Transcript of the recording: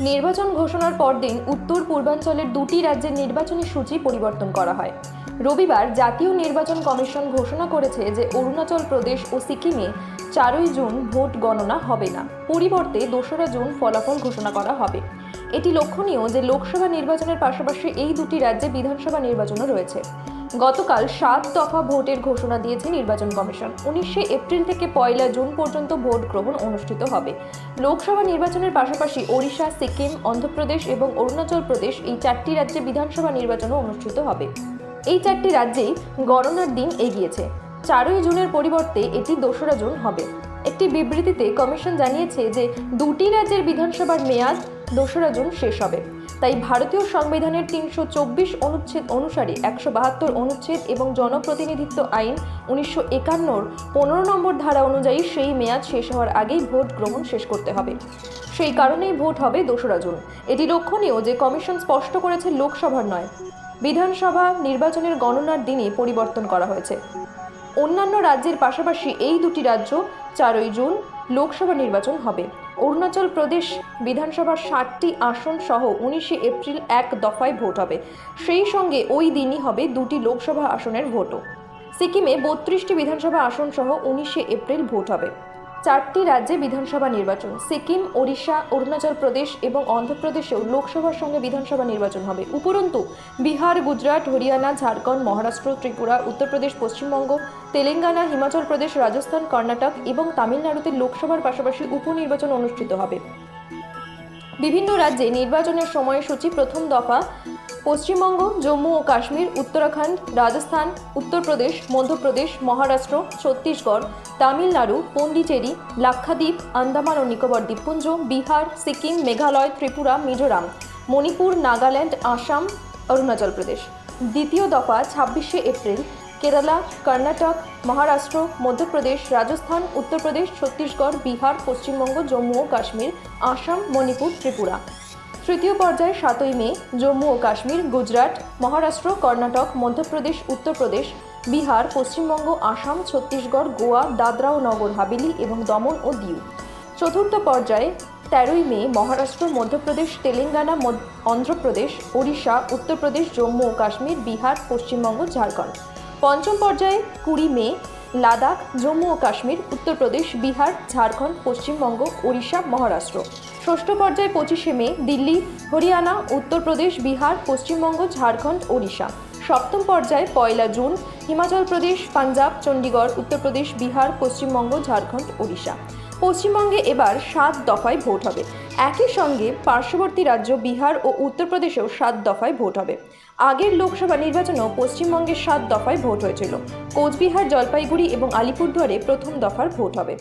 নির্বাচন ঘোষণার পরদিন উত্তর পূর্বাঞ্চলের দুটি রাজ্যের নির্বাচনী সূচি পরিবর্তন করা হয়। রবিবার জাতীয় নির্বাচন কমিশন ঘোষণা করেছে যে অরুণাচল প্রদেশ ও সিকিমে চারই জুন ভোট গণনা হবে না। পরিবর্তে দোসরা জুন ফলাফল ঘোষণা করা হবে। এটি লক্ষণীয় যে লোকসভা নির্বাচনের পাশাপাশি এই দুটি রাজ্যে বিধানসভা নির্বাচনও রয়েছে। গতকাল সাত দফা ভোটের ঘোষণা দিয়েছে নির্বাচন কমিশন। উনিশে এপ্রিল থেকে পয়লা জুন পর্যন্ত ভোট গ্রহণ অনুষ্ঠিত হবে। লোকসভা নির্বাচনের পাশাপাশি ওড়িশা, সিকিম, অন্ধ্রপ্রদেশ এবং অরুণাচল প্রদেশ এই চারটি রাজ্যে বিধানসভা নির্বাচনও অনুষ্ঠিত হবে। এই চারটি রাজ্যেই গণনার দিন এগিয়েছে। চারই জুনের পরিবর্তে এটি দোসরা জুন হবে। একটি বিবৃতিতে কমিশন জানিয়েছে যে দুটি রাজ্যের বিধানসভার মেয়াদ দোসরা জুন শেষ হবে। তাই ভারতীয় সংবিধানের তিনশো চব্বিশ অনুচ্ছেদ অনুসারে একশো বাহাত্তর অনুচ্ছেদ এবং জনপ্রতিনিধিত্ব আইন উনিশশো একান্নর পনেরো নম্বর ধারা অনুযায়ী সেই মেয়াদ শেষ হওয়ার আগেই ভোট গ্রহণ শেষ করতে হবে। সেই কারণেই ভোট হবে দোসরা জুন। এটি লক্ষণীয় যে কমিশন স্পষ্ট করেছে লোকসভার নয়। বিধানসভা নির্বাচনের গণনার দিনে পরিবর্তন করা হয়েছে। অন্যান্য রাজ্যের পাশাপাশি এই দুটি রাজ্য চারই জুন লোকসভা নির্বাচন হবে। অরুণাচল প্রদেশ বিধানসভার ষাটটি আসন সহ উনিশে এপ্রিল এক দফায় ভোট হবে। সেই সঙ্গে ওই দিনই হবে দুটি লোকসভা আসনের ভোটও। সিকিমে বত্রিশটি বিধানসভা আসন সহ উনিশে এপ্রিল ভোট হবে। চারটি রাজ্যে বিধানসভা নির্বাচন। সিকিম, ওড়িশা, অরুণাচল প্রদেশ এবং অন্ধ্রপ্রদেশেও লোকসভার সঙ্গে বিধানসভা নির্বাচন হবে। উপরন্তু, বিহার, গুজরাট, হরিয়ানা, ঝাড়খণ্ড, মহারাষ্ট্র, ত্রিপুরা, উত্তরপ্রদেশ, পশ্চিমবঙ্গ, তেলেঙ্গানা, হিমাচল প্রদেশ, রাজস্থান, কর্ণাটক এবং তামিলনাড়ুতে লোকসভার পাশাপাশি উপনির্বাচন অনুষ্ঠিত হবে। বিভিন্ন রাজ্যে নির্বাচনের সময়সূচি প্রথম দফা পশ্চিমবঙ্গ, জম্মু ও কাশ্মীর, উত্তরাখণ্ড, রাজস্থান, উত্তরপ্রদেশ, মধ্যপ্রদেশ, মহারাষ্ট্র, ছত্তিশগড়, তামিলনাড়ু পন্ডিচেরি লাক্ষাদ্বীপ, আন্দামান ও নিকোবর দ্বীপপুঞ্জ, বিহার, সিকিম, মেঘালয়, ত্রিপুরা, মিজোরাম, মণিপুর, নাগাল্যান্ড, আসাম, অরুণাচল প্রদেশ। দ্বিতীয় দফা, ছাব্বিশে এপ্রিল, কেরালা, কর্ণাটক, মহারাষ্ট্র, মধ্যপ্রদেশ, রাজস্থান, উত্তরপ্রদেশ, ছত্তিশগড়, বিহার, পশ্চিমবঙ্গ, জম্মু ও কাশ্মীর, আসাম, মণিপুর, ত্রিপুরা। তৃতীয় পর্যায়ে সাতই মে, জম্মু ও কাশ্মীর, গুজরাট, মহারাষ্ট্র, কর্ণাটক, মধ্যপ্রদেশ, উত্তরপ্রদেশ, বিহার, পশ্চিমবঙ্গ, আসাম, ছত্তিশগড়, গোয়া, দাদরা ও নগর হাভেলি এবং দমন ও দিউ। চতুর্থ পর্যায়ে তেরোই মে, মহারাষ্ট্র, মধ্যপ্রদেশ, তেলেঙ্গানা অন্ধ্রপ্রদেশ, ওড়িশা, উত্তরপ্রদেশ, জম্মু ও কাশ্মীর, বিহার, পশ্চিমবঙ্গ, ঝাড়খণ্ড। পঞ্চম পর্যায়ে কুড়ি মে, লাদাখ, জম্মু ও কাশ্মীর, উত্তরপ্রদেশ, বিহার, ঝাড়খণ্ড, পশ্চিমবঙ্গ, ওড়িশা, মহারাষ্ট্র। ষষ্ঠ পর্যায়ে পঁচিশে মে, দিল্লি, হরিয়ানা, উত্তরপ্রদেশ, বিহার, পশ্চিমবঙ্গ, ঝাড়খণ্ড, ওড়িশা। সপ্তম পর্যায়ে, পয়লা জুন, হিমাচল প্রদেশ, পাঞ্জাব চণ্ডীগড় উত্তরপ্রদেশ, বিহার, পশ্চিমবঙ্গ, ঝাড়খণ্ড, ওড়িশা। পশ্চিমবঙ্গে এবার সাত দফায় ভোট হবে। একই সঙ্গে পার্শ্ববর্তী রাজ্য বিহার ও উত্তরপ্রদেশেও সাত দফায় ভোট হবে। আগের লোকসভা নির্বাচনেও পশ্চিমবঙ্গে সাত দফায় ভোট হয়েছিল। কোচবিহার, জলপাইগুড়ি এবং আলিপুরদুয়ারে প্রথম দফার ভোট হবে।